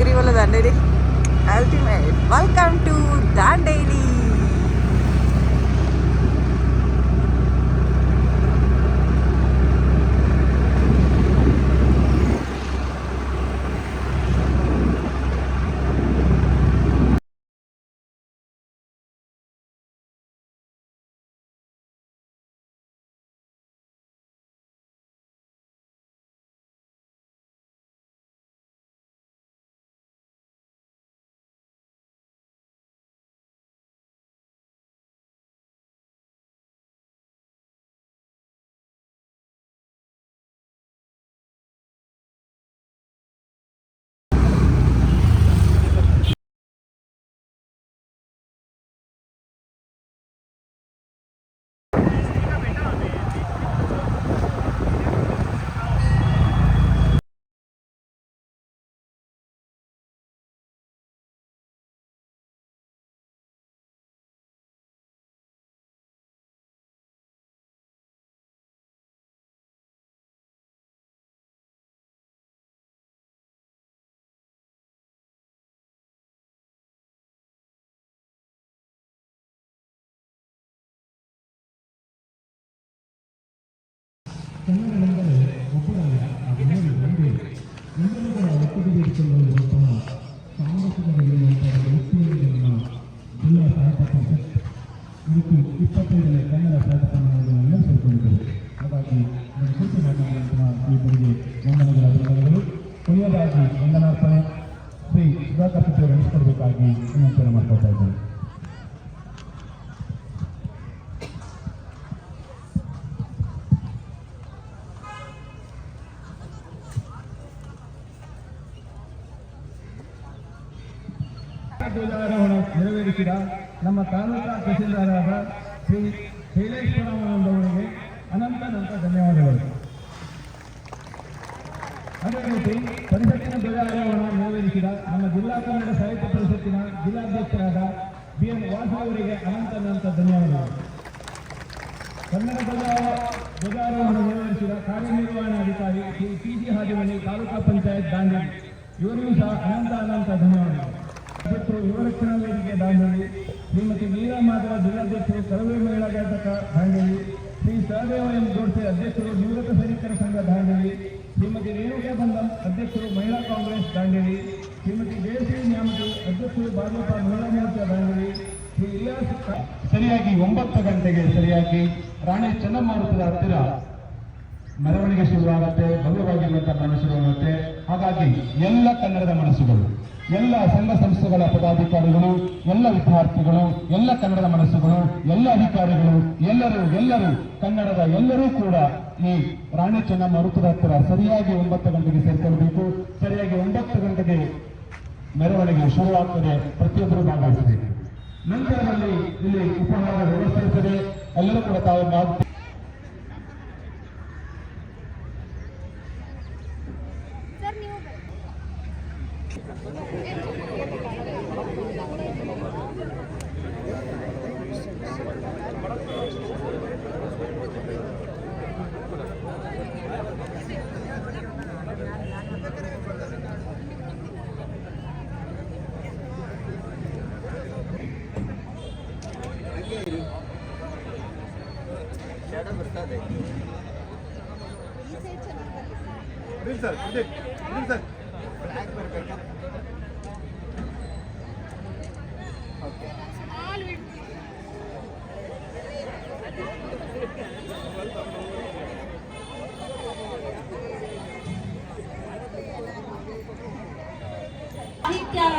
கிரிவல தண்டடி ultimate welcome to தாண்டே செல்லவிடங்கள் ஒப்புறாங்க ஒன்று ஒன்று ஒன்று ஒப்புதல் எடுத்துள்ள விதமாக காங்கிரஸ் ಧ್ವಜಾರೋಹಣ ನೆರವೇರಿಸಿದ ನಮ್ಮ ತಾಲೂಕಾ ತಹಸೀಲ್ದಾರರಾದ ಶ್ರೀ ಶೈಲೇಶ್ವರಮ್ಮನವರಿಗೆ ಅನಂತ ಅನಂತ ಧನ್ಯವಾದಗಳು. ಅದೇ ರೀತಿ ಪರಿಷತ್ತಿನ ಧ್ವಜಾರೋಹಣ ನೆರವೇರಿಸಿದ ನಮ್ಮ ಜಿಲ್ಲಾ ಕನ್ನಡ ಸಾಹಿತ್ಯ ಪರಿಷತ್ತಿನ ಜಿಲ್ಲಾಧ್ಯಕ್ಷರಾದ ಬಿ ಎನ್ ವಾಸು ಅವರಿಗೆ ಅನಂತ ಅನಂತ ಧನ್ಯವಾದಗಳು. ಕನ್ನಡ ಧ್ವಜ ಧ್ವಜಾರೋಹಣ ನೆರವೇರಿಸಿದ ಕಾರ್ಯನಿರ್ವಹಣಾಧಿಕಾರಿ ಶ್ರೀ ಪಿ ಜಿ ಹಾದಿಮನಿ ತಾಲೂಕಾ ಪಂಚಾಯತ್ ದಾಂಡೇಲಿ. ಇವರಿಗೂ ಸಹ ಅನಂತ ಅನಂತ ಧನ್ಯವಾದಗಳು. ಅಧ್ಯಕ್ಷರು ಯುವರಕ್ಷಣಾ ವೇದಿಕೆ ದಾಂಡೇಲಿ. ಶ್ರೀಮತಿ ಮೀರಾ ಮಾದರ ಜಿಲ್ಲಾಧ್ಯಕ್ಷರು ಕರವೇ ಮಹಿಳಾ ಘಟಕ ದಾಂಡೇಲಿ. ಶ್ರೀ ಸಹದೇವ ಎಂ ಗೋಡ್ಸೆ ಅಧ್ಯಕ್ಷರು, ನಿವೃತ್ತ ಸೈನಿಕರ ಸಂಘ ದಾಂಡೇಲಿ. ಶ್ರೀಮತಿ ರೇಣುಕಾ ಬಂಧಂ ಅಧ್ಯಕ್ಷರು, ಮಹಿಳಾ ಕಾಂಗ್ರೆಸ್ ದಾಂಡೇಲಿ. ಶ್ರೀಮತಿ ಜಯಶ್ರೀ ನ್ಯಾಮತಿ ಅಧ್ಯಕ್ಷರು, ಭಾಜಪ ಮಹಿಳಾ ಮೋರ್ಚಾ ದಾಂಡೇಲಿ. ಶ್ರೀ ಇಲಾಸ್ ಸರಿಯಾಗಿ ಒಂಬತ್ತು ಗಂಟೆಗೆ ಸರಿಯಾಗಿ ರಾಣಿ ಚನ್ನಮಾರುತದ ಹತ್ತಿರ ಮೆರವಣಿಗೆ ಶುರುವಾಗುತ್ತೆ ಭವ್ಯವಾಗಿರುವಂತಹ ಮನಸ್ಸುಗಳು ಹಾಗಾಗಿ ಎಲ್ಲ ಕನ್ನಡದ ಮನಸ್ಸುಗಳು. ಎಲ್ಲ ಸಂಘ ಸಂಸ್ಥೆಗಳ ಪದಾಧಿಕಾರಿಗಳು, ಎಲ್ಲ ವಿದ್ಯಾರ್ಥಿಗಳು, ಎಲ್ಲ ಕನ್ನಡದ ಮನಸ್ಸುಗಳು, ಎಲ್ಲ ಅಧಿಕಾರಿಗಳು, ಎಲ್ಲರೂ ಎಲ್ಲರೂ, ಕನ್ನಡದ ಎಲ್ಲರೂ ಕೂಡ ಈ ರಾಣಿ ಚೆನ್ನಮ್ಮ ವೃತ್ತದ ಹತ್ತಿರ ಸರಿಯಾಗಿ ಒಂಬತ್ತು ಗಂಟೆಗೆ ಸೇರ್ಕೊಳ್ಬೇಕು. ಸರಿಯಾಗಿ ಒಂಬತ್ತು ಗಂಟೆಗೆ ಮೆರವಣಿಗೆ ಶುರುವಾಗ್ತದೆ. ಪ್ರತಿಯೊಬ್ಬರು ಭಾಗವಹಿಸಬೇಕು. ನಂತರದಲ್ಲಿ ಇಲ್ಲಿ ಉಪಹಾರ ವ್ಯವಸ್ಥೆ ಇರ್ತದೆ. ಎಲ್ಲರೂ ಕೂಡ ತಾವು ಮಾತು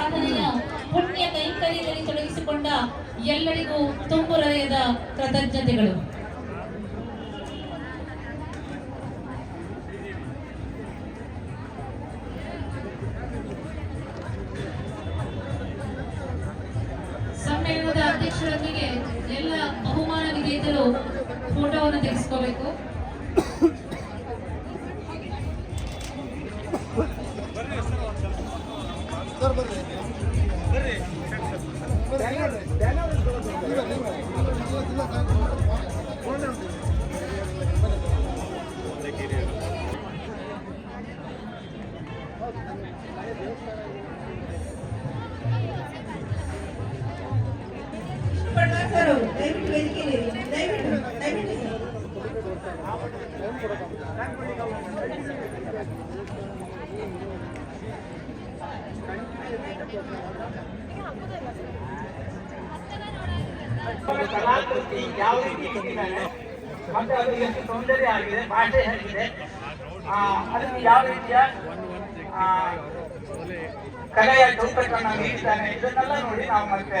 ಆಧನೆಯ ಪುಣ್ಯ ಕೈಂಕರ್ಯದಲ್ಲಿ ತೊಡಗಿಸಿಕೊಂಡ ಎಲ್ಲರಿಗೂ ತುಂಬು ಹೃದಯದ ಕೃತಜ್ಞತೆಗಳು. ಕಲಾಕೃತಿ ಯಾವ ರೀತಿ ಇಟ್ಟಿದ್ದಾರೆ ಮತ್ತೆ ಅವರಿಗೆ ಎಷ್ಟು ಸೌಂದರ್ಯ ಆಗಿದೆ, ಭಾಷೆ ಹೇಗಿದೆ? ಅದಕ್ಕೆ ಯಾವ ರೀತಿಯ ಕಲೆಯ ಚೌಕಟ್ಟನ್ನು ನೀಡಿದ್ದಾನೆ ಇದನ್ನೆಲ್ಲ ನೋಡಿ ನಾವು ಮತ್ತೆ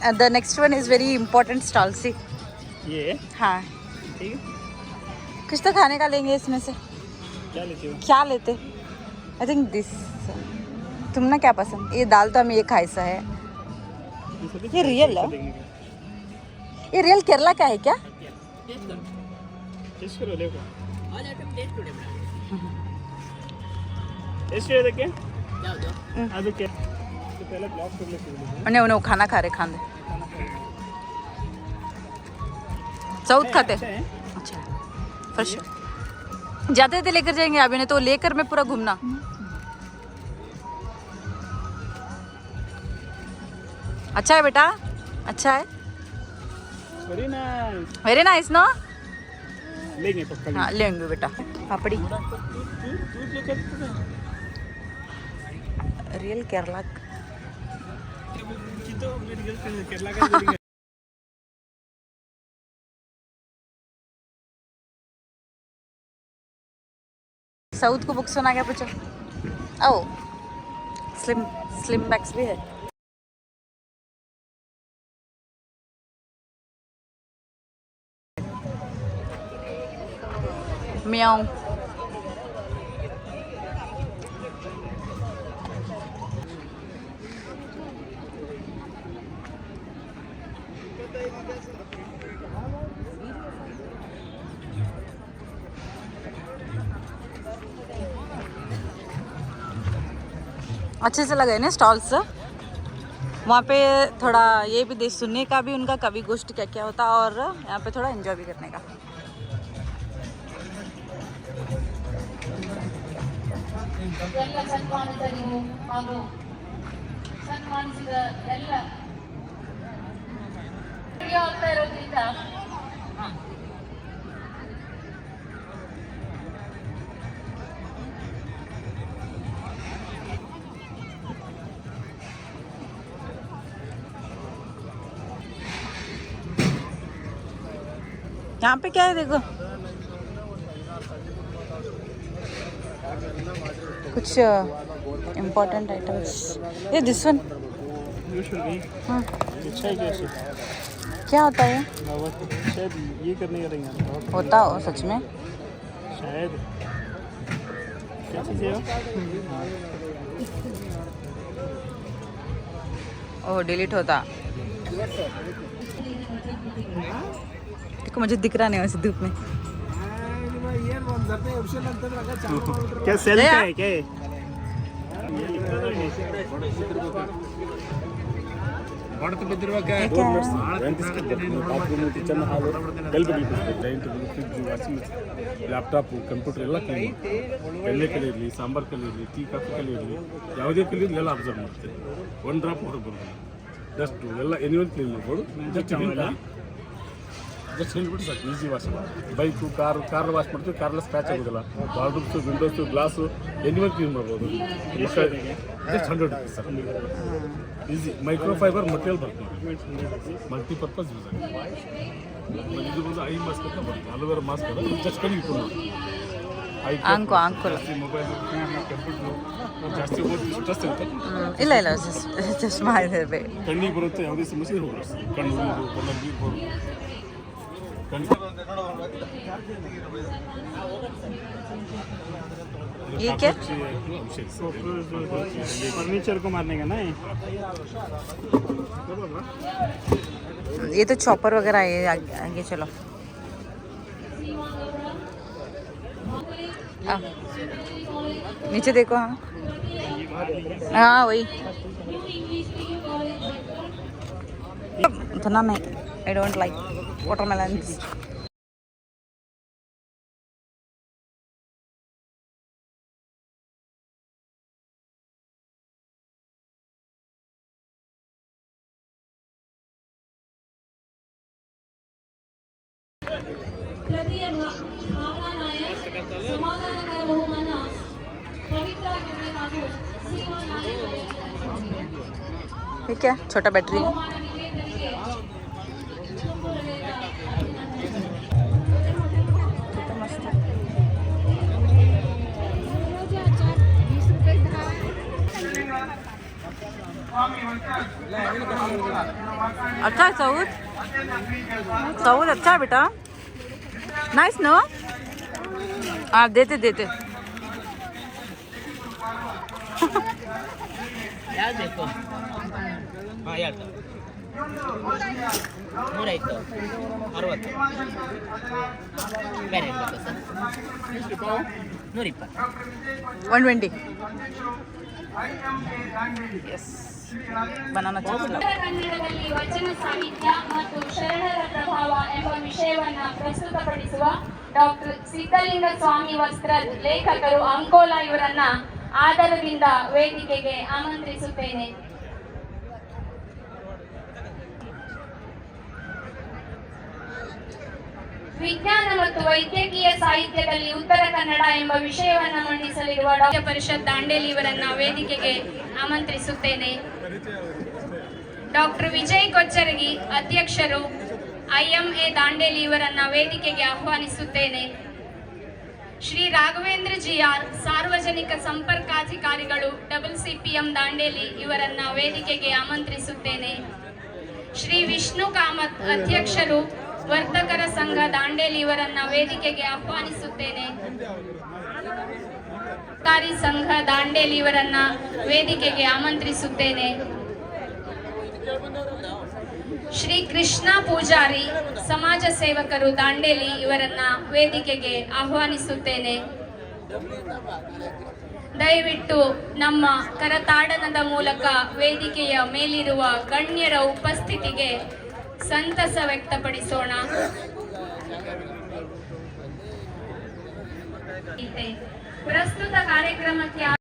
And the next one is very important stall. See. ये? हाँ। ठीक कुछ तो खाने का लेंगे इसमें से। क्या लेते हो? क्या लेते? आई थिंक दिस तुम ना क्या पसंद? ये दाल तो हमें ये खाइसा है। ये रियल है? ये रियल केरला का है क्या? उन्हें उन्हें हम्म। खाना खा रहे खान दे। साउथ खाते? अच्छा। फ्रेश जाते थे लेकर जाएँगे अभी ने तो लेकर मैं पूरा घूमना। अच्छा है बेटा? अच्छा है? वेरी नाइस नो लेंगे पक्का हाँ। लेंगे बेटा। पापड़ी। रियल केरला साउथ को बुक सुना क्या पूछो। ओ स्लिम स्लिम बैग्स भी है। म्याऊं अच्छे से लगे ना स्टॉल्स वहाँ पे थोड़ा ये भी देख, सुनने का भी उनका कवि गोष्ठ क्या क्या होता और यहाँ पे थोड़ा एंजॉय भी करने का। ಎಲ್ಲ ಸನ್ಮಾನಿತರಿಗೂ ಹಾಗೂ ಸನ್ಮಾನಿಸಿದ ಎಲ್ಲ ವಿಡಿಯೋ ಆಗ್ತಾ ಇರೋದ್ರಿಂದ यहाँ पे क्या है देखो कुछ इम्पोर्टेंट आइटम्स ये दिस वन हाँ। कैसे क्या होता है शायद ये करने का होता हो सच में? शायद। क्या चीज़ है ओह डिलीट होता। देखो मुझे दिख रहा नहीं वैसे धूप में। क्या सेल क्या है क्या ಕಿಚನ್ ಹಾಲು ಎಲ್ಲಿ giant fridge washing machine laptop computer ಎಲ್ಲ ಕ್ಲೀನ್ ಎಣ್ಣೆ ಕಲಿ ಇರಲಿ ಸಾಂಬಾರ್ ಕಲಿ ಇರಲಿ ಟೀ ಕಾಫಿ ಕಲಿ ಇರಲಿ ಯಾವುದೇ ಕಲಿ ಇರಲಿ ಎಲ್ಲ ಅಬ್ಸರ್ವ್ ಮಾಡುತ್ತೆ ಒನ್ ಡ್ರಾಪ್ ಹೊರಗೆ ಬರೋದಿಲ್ಲ ಡಸ್ಟು ಎಲ್ಲ ಎನಿವನ್ ಕ್ಲೀನ್ ಮಾಡ್ಬೋದು ಜಸ್ಟ್ ಜಸ್ಟ್ ಹೇಳ್ಬಿಟ್ಟು ಸಾಕು easy wash bike car car wash ಮಾಡ್ತೀವಿ ಕಾರೆಲ್ಲ ಸ್ಕ್ರಾಚ್ ಆಗೋದಿಲ್ಲ. Ballrooms windows glass anywhere clean ಮಾಡ್ಬೋದು. Just hundred rupees sir easy micro fibre material ಬರ್ತದೆ. ಮಲ್ಟಿಪರ್ಪಸ್ ಯೂಸ್ ಆಗುತ್ತೆ. ಇದು ಬಂದು ಐ ಮಾಸ್ಕ್ ಅಂತ ಬರ್ತದೆ. ಅಲೋವೆರಾ ಮಾಸ್ಕ್ ಅದ ಜಸ್ಟ್ ಕಣ್ಣು ಇಟ್ಕೊಂಡು ಆಂಕು ಆಂಕು ಮೊಬೈಲ್ ಕಂಪ್ಯೂಟ್ರು ಜಾಸ್ತಿ ಓದಿ ಸ್ಟ್ರೆಸ್ ಇರುತ್ತೆ. ಇಲ್ಲ ಇಲ್ಲ ಜಸ್ಟ್ ಮಾಡಿದೆ ಕಣ್ಣಿಗೆ ಬರುತ್ತೆ ಯಾವುದೇ ಸಮಸ್ಯೆ ಕಣ್ಣು ಬರೋದು ये क्या? फर्नीचर को मारने का ना ये। तो चॉपर वगैरह है आगे, आगे चलो। आ, नीचे देखो हाँ। हाँ वही। इतना नहीं आई डोंट लाइक वाटरमेलन्स ठीक है? छोटा बैटरी। अच्छा है सऊद। सऊद अच्छा है बेटा। नाइस नो आ देते देते। यार देखो। ಹಾಂ ಹೇಳ್ತಾರೆ ನೂರೈದು ಅರವತ್ತು. ಬೇರೆ ಸರ್ ನೂರಿಪ್ಪತ್ತು. ಒನ್ ಟ್ವೆಂಟಿ ಎಸ್ ಬನಾನಾ ಕನ್ನಡದಲ್ಲಿ ವಚನ ಸಾಹಿತ್ಯ ಮತ್ತು ಶರಣರ ಪ್ರಭಾವ ಎಂಬ ವಿಷಯವನ್ನು ಪ್ರಸ್ತುತಪಡಿಸುವ ಡಾಕ್ಟರ್ ಸಿದ್ದಲಿಂಗ ಸ್ವಾಮಿ ವಸ್ತ್ರ ಲೇಖಕರು ಅಂಕೋಲಾ ಇವರನ್ನ ಆಧಾರದಿಂದ ವೇದಿಕೆಗೆ ಆಮಂತ್ರಿಸುತ್ತೇನೆ. ವಿಜ್ಞಾನ ಮತ್ತು ವೈದ್ಯಕೀಯ ಸಾಹಿತ್ಯದಲ್ಲಿ ಉತ್ತರ ಕನ್ನಡ ಎಂಬ ವಿಷಯವನ್ನು ಮಂಡಿಸಲಿರುವ ಡಾಕ್ಟರ್ ಪರಿಷತ್ ದಾಂಡೇಲಿ ಇವರನ್ನ ವೇದಿಕೆಗೆ ಆಮಂತ್ರಿಸುತ್ತೇನೆ. ಡಾಕ್ಟರ್ ವಿಜಯ್ ಕೊಚ್ಚರಗಿ ಅಧ್ಯಕ್ಷರು ಐಎಂಎ ದಾಂಡೇಲಿ ಇವರನ್ನ ವೇದಿಕೆಗೆ ಆಹ್ವಾನಿಸುತ್ತೇನೆ. ಶ್ರೀ ರಾಘವೇಂದ್ರ ಜಿಆರ್ ಸಾರ್ವಜನಿಕ ಸಂಪರ್ಕಾಧಿಕಾರಿಗಳು ಡಬಲ್ ಸಿಪಿಎಂ ದಾಂಡೇಲಿ ಇವರನ್ನ ವೇದಿಕೆಗೆ ಆಮಂತ್ರಿಸುತ್ತೇನೆ. ಶ್ರೀ ವಿಷ್ಣು ಕಾಮತ್ ಅಧ್ಯಕ್ಷರು ವರ್ತಕರ ಸಂಘ ದಾಂಡೇಲಿ ಇವರನ್ನ ವೇದಿಕೆಗೆ ಆಹ್ವಾನಿಸುತ್ತೇನೆ. ಕಾರಿ ಸಂಘ ದಾಂಡೇಲಿ ಇವರನ್ನ ವೇದಿಕೆಗೆ ಆಮಂತ್ರಿಸುತ್ತೇನೆ. ಶ್ರೀ ಕೃಷ್ಣ ಪೂಜಾರಿ ಸಮಾಜ ಸೇವಕರು ದಾಂಡೇಲಿ ಇವರನ್ನ ವೇದಿಕೆಗೆ ಆಹ್ವಾನಿಸುತ್ತೇನೆ. ದಯವಿಟ್ಟು ನಮ್ಮ ಕರತಾಡನದ ಮೂಲಕ ವೇದಿಕೆಯ ಮೇಲಿರುವ ಗಣ್ಯರ ಉಪಸ್ಥಿತಿಗೆ ಸಂತಸ ವ್ಯಕ್ತಪಡಿಸೋಣ. ಪ್ರಸ್ತುತ ಕಾರ್ಯಕ್ರಮಕ್ಕೆ